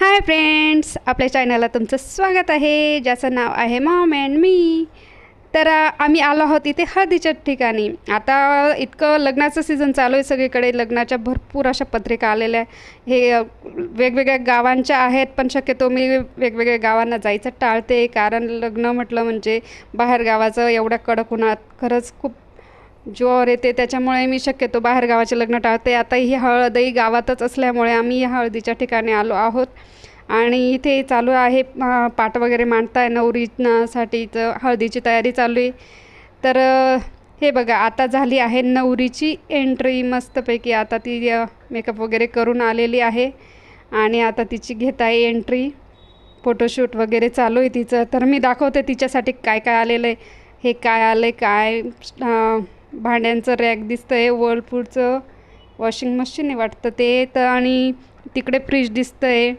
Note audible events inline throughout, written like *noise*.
Hi friends आपल्या चॅनलला तुमचं स्वागत आहे. ज्याचं नाव आहे मॉम अँड मी. तर आम्ही आलो आहोत इथे हळदीच्या ठिकाणी. आता इतकं लग्नाचं सीझन चालू आहे सगळीकडे. लग्नाच्या भरपूर अशा पत्रिका आलेल्या आहे हे वेगवेगळ्या गावांच्या आहेत पण शक्यतो मी वेगवेगळ्या गावांना जायचं टाळते. कारण लग्न म्हटलं म्हणजे बाहेर गावाचं एवढ्या कडक उन्हात खरंच खूप जोर येते त्याच्यामुळे मी शक्यतो बाहेर गावाचे लग्न टाळते. आता ही हळदही गावातच असल्यामुळे आम्ही या हळदीच्या ठिकाणी आलो आहोत. आणि इथे चालू आहे पाट वगैरे मांडताय नवरीसाठीचं हळदीची तयारी चालू आहे. तर हे बघा आता झाली आहे नवरीची एंट्री मस्तपैकी. आता ती मेकअप वगैरे करून आलेली आहे. आणि आता तिची घेत आहे एंट्री फोटोशूट वगैरे चालू आहे तिचं. तर मी दाखवते तिच्यासाठी काय काय आलेलं आहे. हे काय आलं आहे काय भांड्यांचं रॅक दिसतं आहे वर्लपूलचं वॉशिंग मशीन आहे वाटतं ते. तर आणि तिकडे फ्रीज दिसतं आहे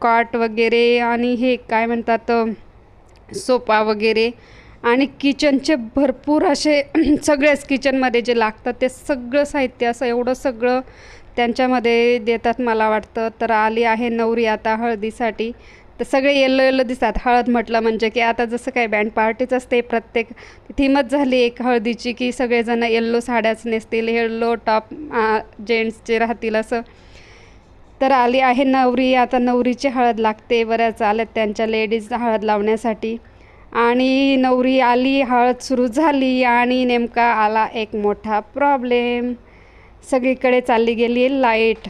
कॉट वगैरे आणि हे काय म्हणतात सोपा सोफा वगैरे. आणि किचनचे भरपूर असे *clears throat* सगळेच किचनमध्ये जे लागतात ते सगळं साहित्य असं एवढं सगळं त्यांच्यामध्ये देतात मला वाटतं. तर आली आहे नवरी आता हळदीसाठी. तर सगळे येल्लो येल्लो दिसतात. हळद म्हटलं म्हणजे की आता जसं काय बँड पार्टीच असते प्रत्येक थीमच झाली एक हळदीची की सगळेजण येल्लो साड्याच नेसतील येल्लो टॉप जेंट्सचे राहतील असं. तर आली आहे नवरी. आता नवरीची हळद लागते बऱ्याच आल्यात त्यांच्या लेडीज हळद लावण्यासाठी. आणि नवरी आली हळद सुरू झाली आणि नेमका आला एक मोठा प्रॉब्लेम सगळीकडे चालली गेली लाइट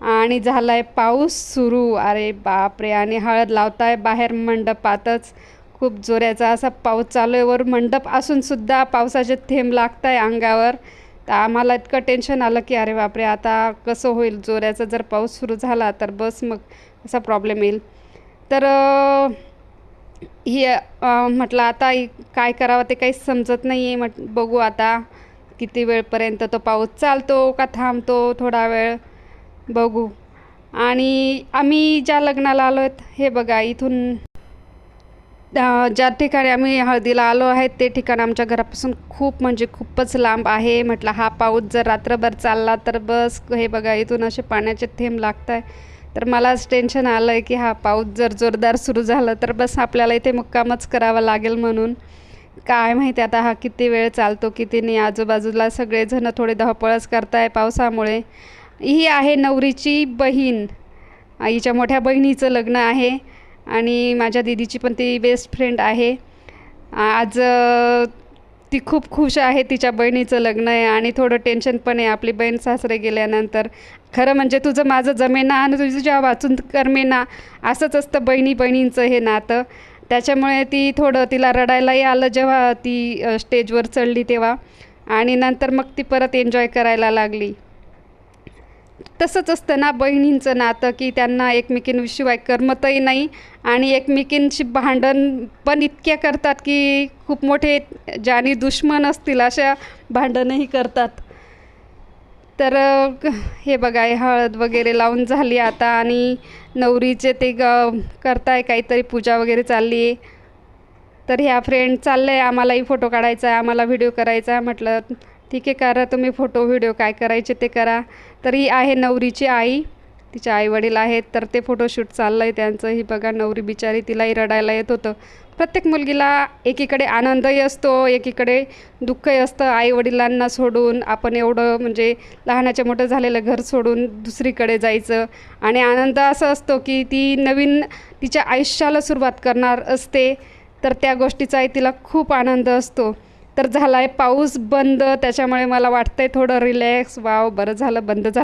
आणि झाला आहे पाऊस सुरू. अरे बापरे आणि हळद लावताय बाहेर मंडपातच. खूप जोऱ्याचा असा पाऊस चालू आहे. वर मंडप असूनसुद्धा पावसाचे थेंब लागत आहे अंगावर. तर आम्हाला इतकं टेन्शन आलं की अरे बापरे आता कसं होईल? जोऱ्याचा जर पाऊस सुरू झाला तर बस मग असा प्रॉब्लेम येईल. तर हे ही म्हटलं आता काय करावं ते काही समजत नाही आहे म्हट बघू आता किती वेळपर्यंत तो पाऊस चालतो का थांबतो थोडा वेळ. बघू. आणि आम्ही ज्या लग्नाला आलो आहेत हे बघा इथून ज्या ठिकाणी आम्ही हळदीला आलो आहेत ते ठिकाण आमच्या घरापासून खूप म्हणजे खूपच लांब आहे. म्हटलं हा पाऊस जर रात्रभर चालला तर बस हे बघा इथून असे पाण्याचे थेंब लागत आहे तर मलाच टेन्शन आलं आहे की हा पाऊस जर जोरदार सुरू झालं तर बस आपल्याला इथे मुक्कामच करावा लागेल म्हणून. काय माहिती आता हा किती वेळ चालतो किती नाही आजूबाजूला सगळेजण थोडे धावपळच करताय पावसामुळे. ही आहे नवरीची बहीण. आईच्या मोठ्या बहिणीचं लग्न आहे आणि माझ्या दीदीची पण ती बेस्ट फ्रेंड आहे. आज ती खूप खुश आहे तिच्या बहिणीचं लग्न आहे आणि थोडं टेन्शन पण आहे. आपली बहीण सासरे गेल्यानंतर खरं म्हणजे तुझं माझं जमेना आणि तुझं जेव्हा वाचून करमेना असंच असतं बहिणी बहिणींचं हे नातं. त्याच्यामुळे ती थोडं तिला रडायलाही आलं जेव्हा ती स्टेजवर चढली तेव्हा. आणि नंतर मग ती परत एन्जॉय करायला लागली. तसंच असतं ना बहिणींचं नातं की त्यांना एकमेकींशिवाय करमतही नाही आणि एकमेकींशी भांडण पण इतक्या करतात की खूप मोठे ज्यानी दुश्मन असतील अशा भांडणही करतात. तर हे बघा हळद वगैरे लावून झाली आता आणि नवरीचे ते ग करताय काहीतरी पूजा वगैरे चालली आहे. तर ह्या फ्रेंड चाललं आहे आम्हालाही फोटो काढायचा आहे आम्हाला व्हिडिओ करायचा आहे म्हटलं ठीक आहे करा तुम्ही फोटो व्हिडिओ काय करायचे ते करा. तर ही आहे नवरीची आई. तिचे आईवडील आहेत तर ते फोटोशूट चाललं आहे त्यांचं. ही बघा नवरी बिचारी तिलाही रडायला येत होतं. प्रत्येक मुलगीला एकीकडे आनंदही असतो एकीकडे दुःखही असतं. आईवडिलांना सोडून आपण एवढं म्हणजे लहानाच्या मोठं झालेलं घर सोडून दुसरीकडे जायचं. आणि आनंद असा असतो की ती नवीन तिच्या आयुष्याला सुरुवात करणार असते. तर त्या गोष्टीचाही तिला खूप आनंद असतो. तर झाला आहे पाऊस बंद. त्याच्यामुळे मला वाटतंय थोडं रिलॅक्स वाव बरं झालं बंद झालं.